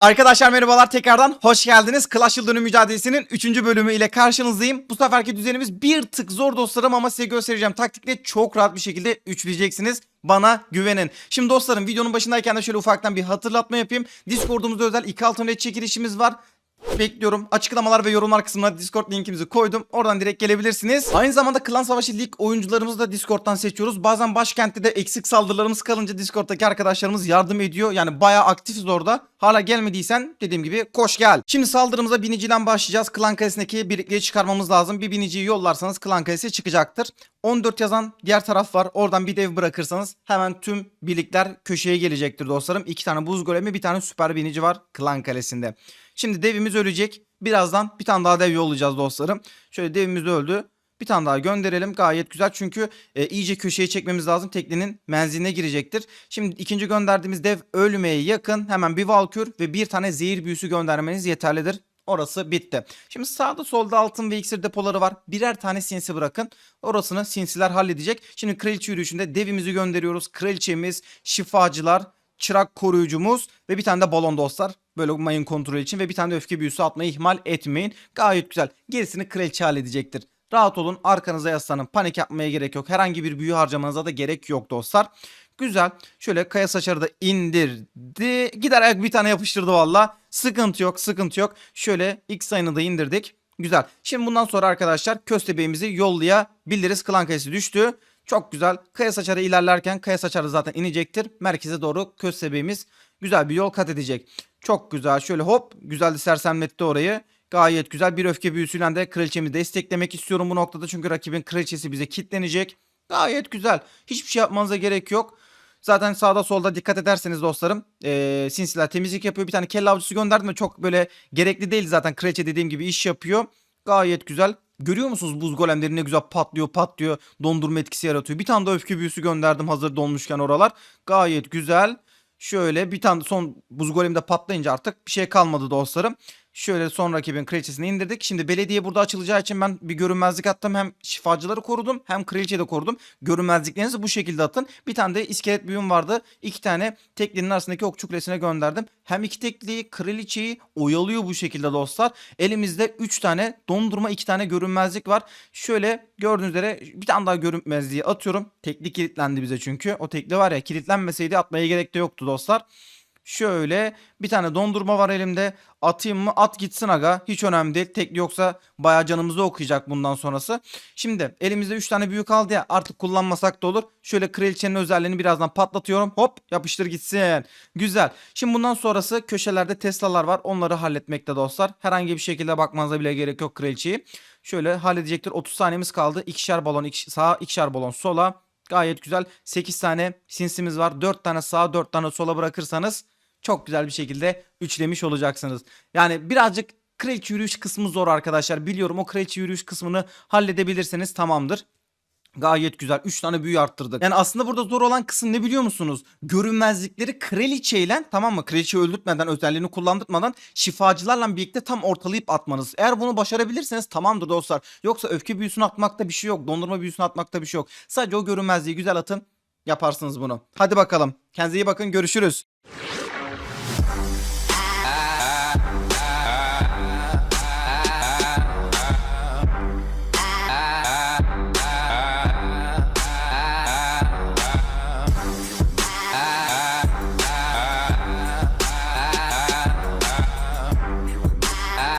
Arkadaşlar merhabalar tekrardan hoş geldiniz. Clash Yıldönüm mücadelesinin 3. bölümü ile karşınızdayım. Bu seferki düzenimiz bir tık zor dostlarım ama size göstereceğim taktikle çok rahat bir şekilde üçleyeceksiniz. Bana güvenin. Şimdi dostlarım videonun başındayken de şöyle ufaktan bir hatırlatma yapayım. Discord'umuzda özel 2 altın red çekilişimiz var. Bekliyorum. Açıklamalar ve yorumlar kısmına Discord linkimizi koydum. Oradan direkt gelebilirsiniz. Aynı zamanda Klan Savaşı Lig oyuncularımızı da Discord'dan seçiyoruz. Bazen başkentte de eksik saldırılarımız kalınca Discord'daki arkadaşlarımız yardım ediyor. Yani bayağı aktifiz orada. Hala gelmediysen dediğim gibi koş gel. Şimdi saldırımıza biniciden başlayacağız. Klan kalesindeki birlikliği çıkarmamız lazım. Bir biniciyi yollarsanız klan kalesi çıkacaktır. 14 yazan diğer taraf var. Oradan bir dev bırakırsanız hemen tüm birlikler köşeye gelecektir dostlarım. İki tane buz golemi bir tane süper binici var klan kalesinde. Şimdi devimiz ölecek. Birazdan bir tane daha dev yollayacağız dostlarım. Şöyle devimiz öldü. Bir tane daha gönderelim. Gayet güzel çünkü e, iyice köşeye çekmemiz lazım. Teknenin menziline girecektir. Şimdi ikinci gönderdiğimiz dev ölmeye yakın. Hemen bir valkür ve bir tane zehir büyüsü göndermeniz yeterlidir. Orası bitti. Şimdi sağda solda altın ve iksir depoları var. Birer tane sinsi bırakın. Orasını sinsiler halledecek. Şimdi kraliçe yürüyüşünde devimizi gönderiyoruz. Kraliçemiz, şifacılar, çırak koruyucumuz ve bir tane de balon dostlar. Böyle mayın kontrolü için ve bir tane de öfke büyüsü atmayı ihmal etmeyin. Gayet güzel. Gerisini kraliçe halledecektir. Rahat olun arkanıza yaslanın. Panik yapmaya gerek yok. Herhangi bir büyü harcamanıza da gerek yok dostlar. Güzel. Şöyle kaya saçarı da indirdi. Gider ayak bir tane yapıştırdı valla. Sıkıntı yok sıkıntı yok. Şöyle X sayını da indirdik. Güzel. Şimdi bundan sonra arkadaşlar köstebeğimizi yollayabiliriz. Klan kayası düştü. Çok güzel. Kaya saçarı ilerlerken kaya saçarı zaten inecektir. Merkeze doğru köstebeğimiz güzel bir yol kat edecek. Çok güzel. Şöyle hop güzel sersemletti orayı. Gayet güzel bir öfke büyüsüyle de kraliçemi desteklemek istiyorum bu noktada. Çünkü rakibin kraliçesi bize kitlenecek. Gayet güzel. Hiçbir şey yapmanıza gerek yok. Zaten sağda solda dikkat ederseniz dostlarım ee, sinsiler temizlik yapıyor. Bir tane kelle avcısı gönderdim de çok böyle gerekli değil zaten. Kraliçe dediğim gibi iş yapıyor. Gayet güzel. Görüyor musunuz buz golemleri ne güzel patlıyor patlıyor. Dondurma etkisi yaratıyor. Bir tane de öfke büyüsü gönderdim hazır donmuşken oralar. Gayet güzel. Şöyle bir tane son buz golemi de patlayınca artık bir şey kalmadı dostlarım. Şöyle son rakibin kraliçesini indirdik. Şimdi belediye burada açılacağı için ben bir görünmezlik attım. Hem şifacıları korudum hem kraliçeyi de korudum. Görünmezliklerinizi bu şekilde atın. Bir tane de iskelet büyüm vardı. İki tane teklinin arasındaki okçu kulesine gönderdim. Hem iki tekliyi kraliçeyi oyalıyor bu şekilde dostlar. Elimizde 3 tane dondurma 2 tane görünmezlik var. Şöyle gördüğünüz üzere bir tane daha görünmezliği atıyorum. Tekli kilitlendi bize çünkü. O tekli var ya kilitlenmeseydi atmaya gerek de yoktu dostlar. Şöyle bir tane dondurma var elimde. Atayım mı? At gitsin aga. Hiç önemli değil. Tekli yoksa bayağı canımızı okuyacak bundan sonrası. Şimdi elimizde 3 tane büyük kaldı ya. Artık kullanmasak da olur. Şöyle kraliçenin özelliğini birazdan patlatıyorum. Hop yapıştır gitsin. Güzel. Şimdi bundan sonrası köşelerde Tesla'lar var. Onları halletmekte dostlar. Herhangi bir şekilde bakmanıza bile gerek yok kraliçeyi. Şöyle halledecektir. 30 saniyemiz kaldı. İkişer balon iki, sağa, ikişer balon sola. Gayet güzel. 8 tane sinsimiz var. 4 tane sağa 4 tane sola bırakırsanız çok güzel bir şekilde üçlemiş olacaksınız. Yani birazcık kraliçe yürüyüş kısmı zor arkadaşlar. Biliyorum o kraliçe yürüyüş kısmını halledebilirseniz tamamdır. Gayet güzel. 3 tane büyü arttırdık. Yani aslında burada zor olan kısım ne biliyor musunuz? Görünmezlikleri kraliçeyle tamam mı? Kraliçeyi öldürtmeden, özelliğini kullandırmadan şifacılarla birlikte tam ortalayıp atmanız. Eğer bunu başarabilirseniz tamamdır dostlar. Yoksa öfke büyüsünü atmakta bir şey yok. Dondurma büyüsünü atmakta bir şey yok. Sadece o görünmezliği güzel atın. Yaparsınız bunu. Hadi bakalım. Kendinize iyi bakın. Görüşürüz.